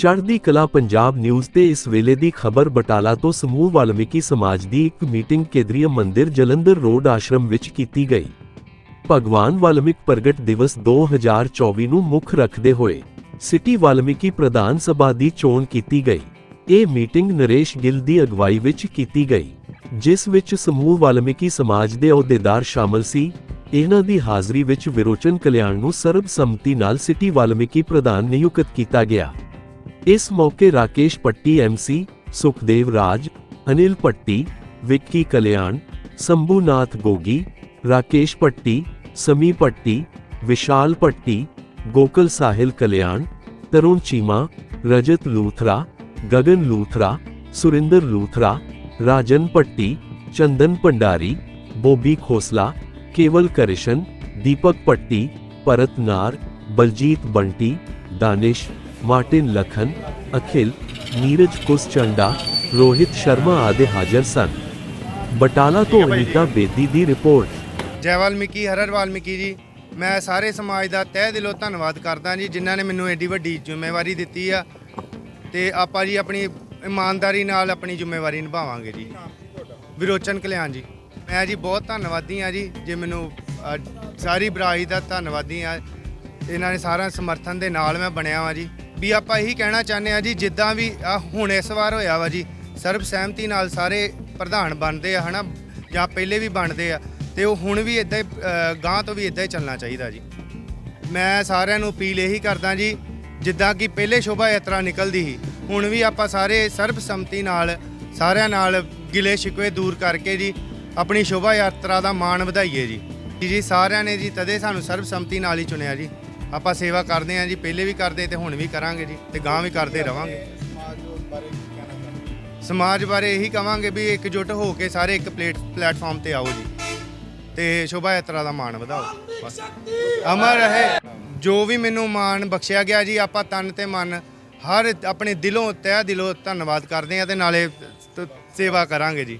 ਚੜ੍ਹਦੀ ਕਲਾ ਪੰਜਾਬ ਨਿਊਜ਼ ਤੇ ਇਸ ਵੇਲੇ ਦੀ ਖਬਰ ਬਟਾਲਾ ਤੋਂ ਸਮੂਹ ਵਾਲਮੀਕੀ ਸਮਾਜ ਦੀ ਇੱਕ ਮੀਟਿੰਗ ਕੇਂਦਰੀ ਮੰਦਿਰ ਜਲੰਧਰ ਰੋਡ ਆਸ਼ਰਮ ਵਿੱਚ ਕੀਤੀ ਗਈ। ਭਗਵਾਨ ਵਾਲਮੀਕ ਪ੍ਰਗਟ ਦਿਵਸ 2024 ਨੂੰ ਮੁੱਖ ਰੱਖਦੇ ਹੋਏ ਸਿਟੀ ਵਾਲਮੀਕੀ ਪ੍ਰਧਾਨ ਸਭਾ ਦੀ ਚੋਣ ਕੀਤੀ ਗਈ। ਇਹ ਮੀਟਿੰਗ ਨਰੇਸ਼ ਗਿੱਲ ਦੀ ਅਗਵਾਈ ਵਿੱਚ ਕੀਤੀ ਗਈ, ਜਿਸ ਵਿੱਚ ਸਮੂਹ ਵਾਲਮੀਕੀ ਸਮਾਜ ਦੇ ਅਹੁਦੇਦਾਰ ਸ਼ਾਮਲ ਸੀ। ਇਹਨਾਂ ਦੀ ਹਾਜ਼ਰੀ ਵਿੱਚ ਵਿਰੋਚਨ ਕਲਿਆਣ ਨੂੰ ਸਰਬਸੰਮਤੀ ਨਾਲ ਸਿਟੀ ਵਾਲਮੀਕੀ ਪ੍ਰਧਾਨ ਨਿਯੁਕਤ ਕੀਤਾ ਗਿਆ। इस मौके राकेश पट्टी एमसी सुखदेव राज, अनिल पट्टी, विक्की कल्याण शंभुनाथ गोगी, राकेश पट्टी, समी पट्टी, विशाल पट्टी, गोकुल साहिल कल्याण, तरुण चीमा, रजत लूथरा, गगन लूथरा, सुरेंद्र लूथरा, राजन पट्टी, चंदन पंडारी, बोबी खोसला, केवल करिशन, दीपक पट्टी, परत नार, बलजीत बंटी, दानिश ਮਾਰਟਿਨ ਲਖਨ ਅਖਿਲ ਨੀਰਜ ਕੁਸਚੰਡਾ ਰੋਹਿਤ ਸ਼ਰਮਾ ਆਦਿ ਹਾਜ਼ਰ ਸਨ। ਬਟਾਲਾ ਤੋਂ ਅਨੀਤਾ ਬੇਦੀ ਦੀ ਰਿਪੋਰਟ। ਜੈ ਵਾਲਮੀਕੀ ਹਰਰ ਵਾਲਮੀਕੀ ਜੀ। ਮੈਂ ਸਾਰੇ ਸਮਾਜ ਦਾ ਤਹਿ ਦਿਲੋਂ ਧੰਨਵਾਦ ਕਰਦਾ ਜੀ ਜਿਨ੍ਹਾਂ ਨੇ ਮੈਨੂੰ ਐਡੀ ਵੱਡੀ ਜ਼ਿੰਮੇਵਾਰੀ ਦਿੱਤੀ ਆ। ਤੇ ਆਪਾਂ ਜੀ ਆਪਣੀ ਇਮਾਨਦਾਰੀ ਨਾਲ ਆਪਣੀ ਜ਼ਿੰਮੇਵਾਰੀ ਨਿਭਾਵਾਂਗੇ ਜੀ। ਵਿਰੋਚਨ ਕਲਿਆਣ ਜੀ ਮੈਂ ਜੀ ਬਹੁਤ ਧੰਨਵਾਦੀ ਆ ਜੀ ਜੇ ਮੈਨੂੰ ਸਾਰੀ ਬਰਾਈ ਦਾ ਧੰਨਵਾਦੀ ਆ ਇਹਨਾਂ ਨੇ ਸਾਰਾ ਸਮਰਥਨ ਦੇ ਨਾਲ ਮੈਂ ਬਣਿਆ ਵਾਂ ਜੀ। ਵੀ ਆਪਾਂ ਇਹੀ ਕਹਿਣਾ ਚਾਹੁੰਦੇ ਆ ਜੀ, ਜਿੱਦਾਂ ਵੀ ਆ ਹੁਣ ਇਸ ਵਾਰ ਹੋਇਆ ਵਾ ਜੀ ਸਰਬ ਸਹਿਮਤੀ ਨਾਲ ਸਾਰੇ ਪ੍ਰਧਾਨ ਬਣਦੇ ਆ, ਹਨਾ, ਜਾਂ ਪਹਿਲੇ ਵੀ ਬਣਦੇ ਆ, ਤੇ ਉਹ ਹੁਣ ਵੀ ਇਦਾਂ ਗਾਂ ਤੋਂ ਵੀ ਇਦਾਂ ਹੀ ਚੱਲਣਾ ਚਾਹੀਦਾ ਜੀ। ਮੈਂ ਸਾਰਿਆਂ ਨੂੰ ਅਪੀਲ ਇਹੀ ਕਰਦਾ ਜੀ, ਜਿੱਦਾਂ ਕਿ ਪਹਿਲੇ ਸ਼ੋਭਾ ਯਾਤਰਾ ਨਿਕਲਦੀ ਸੀ, ਹੁਣ ਵੀ ਆਪਾਂ ਸਾਰੇ ਸਰਬਸੰਮਤੀ ਨਾਲ, ਸਾਰਿਆਂ ਨਾਲ ਗਿਲੇ ਸ਼ਿਕਵੇ ਦੂਰ ਕਰਕੇ ਜੀ, ਆਪਣੀ ਸ਼ੋਭਾ ਯਾਤਰਾ ਦਾ ਮਾਣ ਵਧਾਈਏ ਜੀ। ਜੀ ਜੀ, ਸਾਰਿਆਂ ਨੇ ਜੀ ਤਦੇ ਸਾਨੂੰ ਸਰਬਸੰਮਤੀ ਨਾਲ ਹੀ ਚੁਣਿਆ ਜੀ। ਆਪਾਂ ਸੇਵਾ ਕਰਦੇ ਹਾਂ ਜੀ, ਪਹਿਲੇ ਵੀ ਕਰਦੇ ਤੇ ਹੁਣ ਵੀ ਕਰਾਂਗੇ ਜੀ ਤੇ ਗਾਂ ਵੀ ਕਰਦੇ ਰਵਾਂਗੇ। ਸਮਾਜ ਬਾਰੇ ਇਹੀ ਕਵਾਂਗੇ ਵੀ ਇਕਜੁੱਟ ਹੋ ਕੇ ਸਾਰੇ ਇੱਕ ਪਲੇਟ ਪਲੇਟਫਾਰਮ ਤੇ ਆਓ ਜੀ ਤੇ ਸ਼ੋਭਾ ਯਾਤਰਾ ਦਾ ਮਾਣ ਵਧਾਓ। ਬਸ। ਅਮਰ ਰਹੇ। ਜੋ ਵੀ ਮੈਨੂੰ ਮਾਣ ਬਖਸ਼ਿਆ ਗਿਆ ਜੀ, ਆਪਾਂ ਤਨ ਤੇ ਮਨ ਹਰ ਆਪਣੇ ਦਿਲੋਂ, ਤਹਿ ਦਿਲੋਂ ਧੰਨਵਾਦ ਕਰਦੇ ਹਾਂ ਤੇ ਨਾਲੇ ਸੇਵਾ ਕਰਾਂਗੇ ਜੀ।